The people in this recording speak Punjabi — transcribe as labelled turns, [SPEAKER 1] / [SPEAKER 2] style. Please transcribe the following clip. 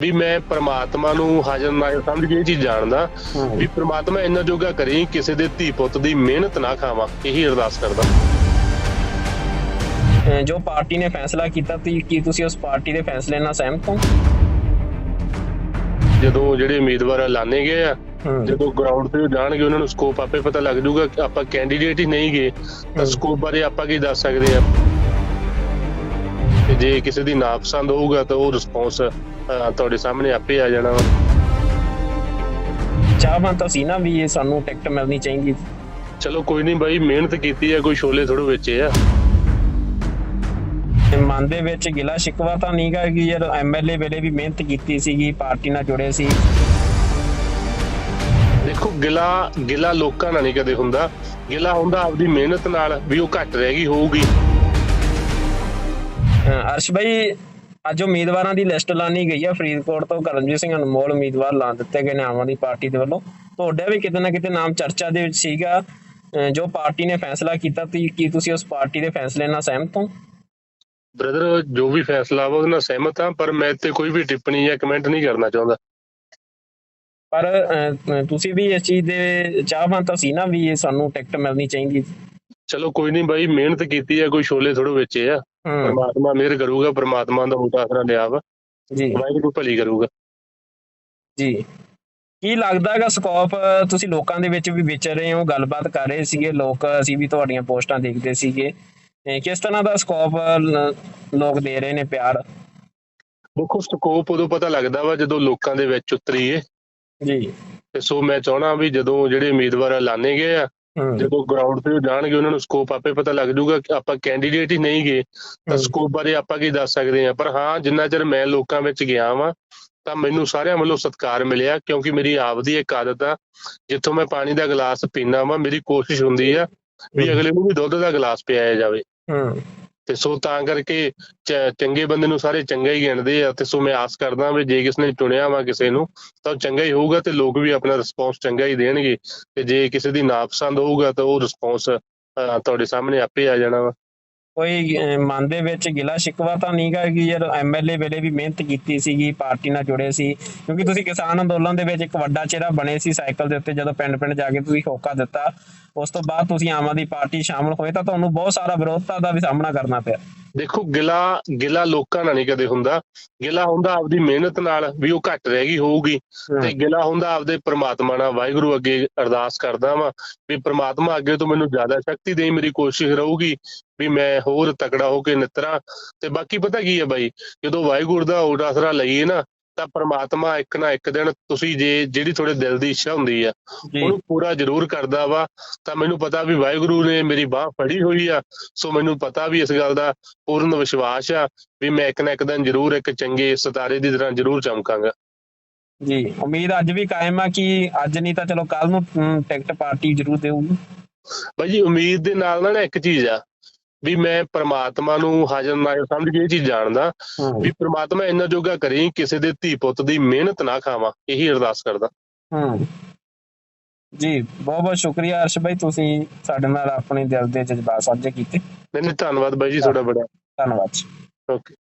[SPEAKER 1] ਵੀ ਮੈਂ ਪ੍ਰਮਾਤਮਾ ਨੂੰ ਹਾਜ਼ਰ ਨਾਜ਼ਰ ਸਮਝ ਕੇ ਇਹ ਚੀਜ਼ ਜਾਣਦਾ ਵੀ ਪ੍ਰਮਾਤਮਾ ਇੰਨਾ ਜੋਗਾ ਕਰੀ ਕਿਸੇ ਦੇ ਧੀ ਪੁੱਤ ਦੀ ਮਿਹਨਤ ਨਾ ਖਾਵਾਂ ਇਹੀ ਅਰਦਾਸ ਕਰਦਾ।
[SPEAKER 2] ਜੋ ਪਾਰਟੀ ਨੇ ਫੈਸਲਾ ਕੀਤਾ ਤੀ ਕੀ ਤੁਸੀਂ ਉਸ ਪਾਰਟੀ ਦੇ ਫੈਸਲੇ ਨਾਲ ਸਹਿਮਤ ਹੋ?
[SPEAKER 1] ਜਦੋਂ ਜਿਹੜੇ ਉਮੀਦਵਾਰ ਐਲਾਨੇ ਗਏ ਆ। ਜਦੋਂ ਗਰਾਊਂਡ ਤੇ ਜਾਣਗੇ ਉਹਨਾਂ ਨੂੰ ਸਕੋਪ ਆਪੇ ਪਤਾ ਲੱਗ ਜਾਊਗਾ ਕਿ ਆਪਾਂ ਕੈਂਡੀਡੇਟ ਹੀ ਨਹੀਂ ਗਏ ਤਾਂ ਸਕੋਪ ਬਾਰੇ ਆਪਾਂ ਕੀ ਦੱਸ ਸਕਦੇ ਆ? ਜੇ ਕਿਸੇ ਦੀ ਨਾਪਸੰਦ ਹੋਊਗਾ ਤਾਂ ਉਹ ਰਿਸਪੌਂਸ ਤੁਹਾਡੇ ਸਾਹਮਣੇ ਆਪੇ ਆ ਜਾਣਾ। ਵਾ
[SPEAKER 2] ਚਾਹਵਾਨ ਤਾਂ ਸੀ ਨਾ ਵੀ ਇਹ ਸਾਨੂੰ ਟਿਕਟ ਮਿਲਣੀ ਚਾਹੀਦੀ।
[SPEAKER 1] ਚਲੋ ਕੋਈ ਨਹੀਂ ਬਾਈ ਮਿਹਨਤ ਕੀਤੀ ਆ ਕੋਈ ਛੋਲੇ ਥੋੜੋ ਵੇਚੇ ਆ।
[SPEAKER 2] ਮਨ ਦੇ ਵਿੱਚ ਗਿਲਾ ਸ਼ਿਕਵਾ ਤਾਂ ਨਹੀਂਗਾ ਕਿ ਯਾਰ ਐਮਐਲਏ ਵੇਲੇ ਵੀ ਮਿਹਨਤ ਕੀਤੀ ਸੀਗੀ ਪਾਰਟੀ ਨਾਲ ਜੁੜੇ ਸੀ।
[SPEAKER 1] ਦੇਖੋ ਗਿਲਾ ਗਿਲਾ ਲੋਕਾਂ ਨਾਲ ਨਹੀਂ ਕਦੇ ਹੁੰਦਾ। ਗਿਲਾ ਹੁੰਦਾ ਆਪਦੀ ਮਿਹਨਤ ਨਾਲ ਵੀ ਉਹ ਘੱਟ ਰਹਿ ਗਈ ਹੋਊਗੀ।
[SPEAKER 2] ਅਰਸ਼ ਭਾਈ ਅੱਜ ਉਮੀਦਵਾਰਾਂ ਦੀ ਲਿਸਟ ਲਾਣੀ ਗਈ ਆ ਫਰੀਦਕੋਟ ਤੋਂ ਕਰਨਜੀਤ ਸਿੰਘ ਅਨਮੋਲ ਉਮੀਦਵਾਰ ਲਾ ਦਿੱਤੇ ਗਏ ਨੇ ਆਮ ਆਦਮੀ ਪਾਰਟੀ ਦੇ ਵੱਲੋਂ। ਤੁਹਾਡਾ ਵੀ ਕਿਤੇ ਨਾ ਕਿਤੇ ਨਾਮ ਚਰਚਾ ਦੇ ਵਿੱਚ ਸੀਗਾ ਜੋ ਪਾਰਟੀ ਨੇ ਫੈਸਲਾ ਕੀਤਾ ਤੀ ਕੀ ਤੁਸੀਂ ਉਸ ਪਾਰਟੀ ਦੇ ਫੈਸਲੇ ਨਾਲ ਸਹਿਮਤ ਹੋ?
[SPEAKER 1] ਬ੍ਰਦਰ ਜੋ ਵੀ ਫੈਸਲਾ ਵਾ ਉਹਦੇ ਨਾਲ ਸਹਿਮਤ ਹਾਂ ਪਰ ਮੈਂ ਤੇ ਕੋਈ ਵੀ ਟਿੱਪਣੀ ਜਾਂ ਕਮੈਂਟ ਨਹੀਂ ਕਰਨਾ ਚਾਹੁੰਦਾ।
[SPEAKER 2] ਪਰ ਤੁਸੀਂ ਵੀ ਇਸ ਚੀਜ਼ ਦੇ ਚਾਹਵਾਨ ਤਾਂ ਸੀ ਨਾ ਵੀ ਇਹ ਸਾਨੂੰ ਟਿਕਟ ਮਿਲਣੀ ਚਾਹੀਦੀ।
[SPEAKER 1] ਚਲੋ ਕੋਈ ਨਹੀਂ ਬਾਈ ਮਿਹਨਤ ਕੀਤੀ ਆ ਕੋਈ ਛੋਲੇ ਥੋੜੋ ਵੇਚੇ ਆ। ਪਰਮਾਤਮਾ ਮਿਹਰ ਕਰੂਗਾ ਪਰਮਾਤਮਾ ਦਾ ਮੋਟਾ ਆਸਰਾ ਲਿਆ ਵਾ।
[SPEAKER 2] ਜੀ।
[SPEAKER 1] ਵਾਹਿਗੁਰੂ ਭਲੀ ਕਰੂਗਾ।
[SPEAKER 2] ਜੀ। ਕੀ ਲੱਗਦਾ ਹੈਗਾ ਸਕੋਪ ਤੁਸੀਂ ਲੋਕਾਂ ਦੇ ਵਿੱਚ ਵੀ ਵਿਚਰ ਰਹੇ ਹੋ ਗੱਲਬਾਤ ਕਰ ਰਹੇ ਸੀਗੇ ਲੋਕ ਅਸੀਂ ਵੀ ਤੁਹਾਡੀਆਂ ਪੋਸਟਾਂ ਦੇਖਦੇ ਸੀਗੇ। ਕਿਸ ਤਰ੍ਹਾਂ ਦਾ ਸਕੋਪ ਲੋਕ ਦੇ ਰਹੇ ਨੇ ਪਿਆਰ?
[SPEAKER 1] ਦੇਖੋ ਸਕੋਪ ਉਦੋਂ ਪਤਾ ਲੱਗਦਾ ਵਾ ਜਦੋਂ ਲੋਕਾਂ ਦੇ ਵਿੱਚ ਉਤਰੀਏ।
[SPEAKER 2] ਜੀ।
[SPEAKER 1] ਤੇ ਸੋ ਮੈਂ ਚਾਹਣਾ ਵੀ ਜਦੋਂ ਜਿਹੜੇ ਉਮੀਦਵਾਰ ਐਲਾਨੇ ਗਏ ਆ ਜਦੋਂ ਗਰਾਊਂਡ ਤੇ ਜਾਣਗੇ ਉਹਨਾਂ ਨੂੰ ਸਕੋਪ ਆਪੇ ਪਤਾ ਲੱਗ ਜਾਊਗਾ ਕਿ ਆਪਾਂ ਕੈਂਡੀਡੇਟ ਹੀ ਨਹੀਂ ਗਏ ਤਾਂ। ਸਕੋਪ ਬਾਰੇ ਆਪਾਂ ਕੀ ਦੱਸ ਸਕਦੇ ਆ ਪਰ ਹਾਂ ਜਿੰਨਾ ਚਿਰ ਮੈਂ ਲੋਕਾਂ ਵਿੱਚ ਗਿਆ ਵਾਂ ਤਾਂ ਮੈਨੂੰ ਸਾਰਿਆਂ ਵੱਲੋਂ ਸਤਿਕਾਰ ਮਿਲਿਆ ਕਿਉਂਕਿ ਮੇਰੀ ਆਪਦੀ ਇੱਕ ਆਦਤ ਆ ਜਿੱਥੋਂ ਮੈਂ ਪਾਣੀ ਦਾ ਗਲਾਸ ਪੀਣਾ ਵਾਂ ਮੇਰੀ ਕੋਸ਼ਿਸ਼ ਹੁੰਦੀ ਆ ਵੀ ਅਗਲੇ ਨੂੰ ਵੀ ਦੁੱਧ ਦਾ ਗਲਾਸ ਪਿਆਇਆ ਜਾਵੇ।
[SPEAKER 2] ਹੂੰ।
[SPEAKER 1] ਤੇ ਸੋ ਤਾਂ ਕਰਕੇ ਚ- ਚੰਗੇ ਬੰਦੇ ਨੂੰ ਸਾਰੇ ਚੰਗਾ ਹੀ ਗਿਣਦੇ ਆ ਤੇ ਸੋ ਮੈਂ ਆਸ ਕਰਦਾ ਵੀ ਜੇ ਕਿਸ ਨੇ ਚੁਣਿਆ ਵਾ ਕਿਸੇ ਨੂੰ, ਤਾਂ ਉਹ ਚੰਗਾ ਹੀ ਹੋਊਗਾ ਤੇ ਲੋਕ ਵੀ ਆਪਣਾ ਰਿਸਪੌਂਸ ਚੰਗਾ ਹੀ ਦੇਣਗੇ ਤੇ ਜੇ ਕਿਸੇ ਦੀ ਨਾਪਸੰਦ ਹੋਊਗਾ ਤਾਂ ਉਹ ਰਿਸਪੌਂਸ ਤੁਹਾਡੇ ਸਾਹਮਣੇ ਆਪੇ ਆ ਜਾਣਾ ਵਾ।
[SPEAKER 2] ਕੋਈ ਮਨ ਦੇ ਵਿੱਚ ਗਿਲਾ ਸ਼ਿਕਵਾ ਤਾਂ ਨਹੀਂਗਾ ਕਿ ਯਾਰ ਐਮਐਲਏ ਵੇਲੇ ਵੀ ਮਿਹਨਤ ਕੀਤੀ ਸੀਗੀ, ਪਾਰਟੀ ਨਾਲ ਜੁੜੇ ਸੀ। ਕਿਉਂਕਿ ਤੁਸੀਂ ਕਿਸਾਨ ਅੰਦੋਲਨ ਦੇ ਵਿੱਚ ਇੱਕ ਵੱਡਾ ਚਿਹਰਾ ਬਣੇ ਸੀ ਸਾਈਕਲ ਦੇ ਉੱਤੇ ਜਦੋਂ ਪਿੰਡ-ਪਿੰਡ ਜਾ ਕੇ ਤੁਸੀਂ ਹੋਕਾ ਦਿੱਤਾ। ਉਸ ਤੋਂ ਬਾਅਦ ਤੁਸੀਂ ਆਮ ਆਦਮੀ ਪਾਰਟੀ ਸ਼ਾਮਲ ਹੋਏ ਤਾਂ ਤੁਹਾਨੂੰ ਬਹੁਤ ਸਾਰਾ ਵਿਰੋਧਤਾ ਦਾ ਵੀ ਸਾਹਮਣਾ ਕਰਨਾ ਪਿਆ।
[SPEAKER 1] ਦੇਖੋ ਗਿਲਾ ਗਿਲਾ ਲੋਕਾਂ ਨਾਲ ਨਹੀਂ ਕਦੇ ਹੁੰਦਾ। ਗਿਲਾ ਹੁੰਦਾ ਆਪਦੀ ਮਿਹਨਤ ਨਾਲ ਵੀ ਉਹ ਘੱਟ ਰਹਿ ਗਈ ਹੋਊਗੀ। ਤੇ ਗਿਲਾ ਹੁੰਦਾ ਆਪਦੇ ਪ੍ਰਮਾਤਮਾ ਨਾਲ। ਵਾਹਿਗੁਰੂ ਅੱਗੇ ਅਰਦਾਸ ਕਰਦਾ ਵਾਂ ਵੀ ਪ੍ਰਮਾਤਮਾ ਅੱਗੇ ਤੋਂ ਮੈਨੂੰ ਜ਼ਿਆਦਾ ਸ਼ਕਤੀ ਦੇ ਮੇਰੀ ਕੋਸ਼ਿਸ਼ ਰਹੂਗੀ ਵੀ ਮੈਂ ਹੋਰ ਤਕੜਾ ਹੋ ਕੇ ਨਿਤਰਾਂ। ਤੇ ਬਾਕੀ ਪਤਾ ਕੀ ਹੈ ਬਾਈ ਜਦੋਂ ਵਾਹਿਗੁਰੂ ਦਾ ਓਟ ਆਸਰਾ ਲਈਏ ਨਾ ਤਾਂ ਪ੍ਰਮਾਤਮਾ ਇੱਕ ਨਾ ਇੱਕ ਦਿਨ ਤੁਸੀਂ ਜੇ ਜਿਹੜੀ ਤੁਹਾਡੇ ਦਿਲ ਦੀ ਇੱਛਾ ਹੁੰਦੀ ਆ ਉਹਨੂੰ ਪੂਰਾ ਜ਼ਰੂਰ ਕਰਦਾ ਵਾ। ਤਾਂ ਮੈਨੂੰ ਪਤਾ ਵੀ ਵਾਹਿਗੁਰੂ ਨੇ ਮੇਰੀ ਬਾਹ ਫੜੀ ਹੋਈ ਆ। ਸੋ ਮੈਨੂੰ ਪਤਾ ਵੀ ਇਸ ਗੱਲ ਦਾ ਪੂਰਨ ਵਿਸ਼ਵਾਸ ਆ ਵੀ ਮੈਂ ਇੱਕ ਨਾ ਇੱਕ ਦਿਨ ਜ਼ਰੂਰ ਇੱਕ ਚੰਗੇ ਸਿਤਾਰੇ ਦੀ ਤਰ੍ਹਾਂ ਜ਼ਰੂਰ ਚਮਕਾਂਗਾ।
[SPEAKER 2] ਜੀ ਉਮੀਦ ਅੱਜ ਵੀ ਕਾਇਮ ਆ ਕਿ ਅੱਜ ਨਹੀਂ ਤਾਂ ਚਲੋ ਕੱਲ ਨੂੰ ਟਿਕਟ ਪਾਰਟੀ ਜ਼ਰੂਰ ਦੇਊਗੀ।
[SPEAKER 1] ਬਾਈ ਜੀ ਉਮੀਦ ਦੇ ਨਾਲ ਨਾਲ ਇੱਕ ਚੀਜ਼ ਆ। ਵੀ ਮੈਂ ਪ੍ਰਮਾਤਮਾ ਨੂੰ ਹਾਜ਼ਰ ਨਾਜ਼ਰ ਸਮਝ ਕੇ ਇਹ ਚੀਜ਼ ਜਾਣਦਾ ਵੀ ਪ੍ਰਮਾਤਮਾ ਇੰਨਾ ਜੋਗਾ ਕਰੀ ਕਿਸੇ ਦੇ ਧੀ ਪੁੱਤ ਦੀ ਮਿਹਨਤ ਨਾ ਖਾਵਾਂ ਇਹੀ ਅਰਦਾਸ ਕਰਦਾ।
[SPEAKER 2] ਹੂੰ। ਜੀ ਬਹੁਤ ਬਹੁਤ ਸ਼ੁਕਰੀਆ ਅਰਸ਼ ਭਾਈ ਤੁਸੀਂ ਸਾਡੇ ਨਾਲ ਆਪਣੇ ਦਿਲ ਦੇ ਜਜ਼ਬਾਤ ਸਾਂਝੇ ਕੀਤੇ।
[SPEAKER 1] ਨਹੀਂ ਧੰਨਵਾਦ ਬਾਈ ਜੀ ਤੁਹਾਡਾ ਬੜਾ।
[SPEAKER 2] ਧੰਨਵਾਦ
[SPEAKER 1] ਓਕੇ।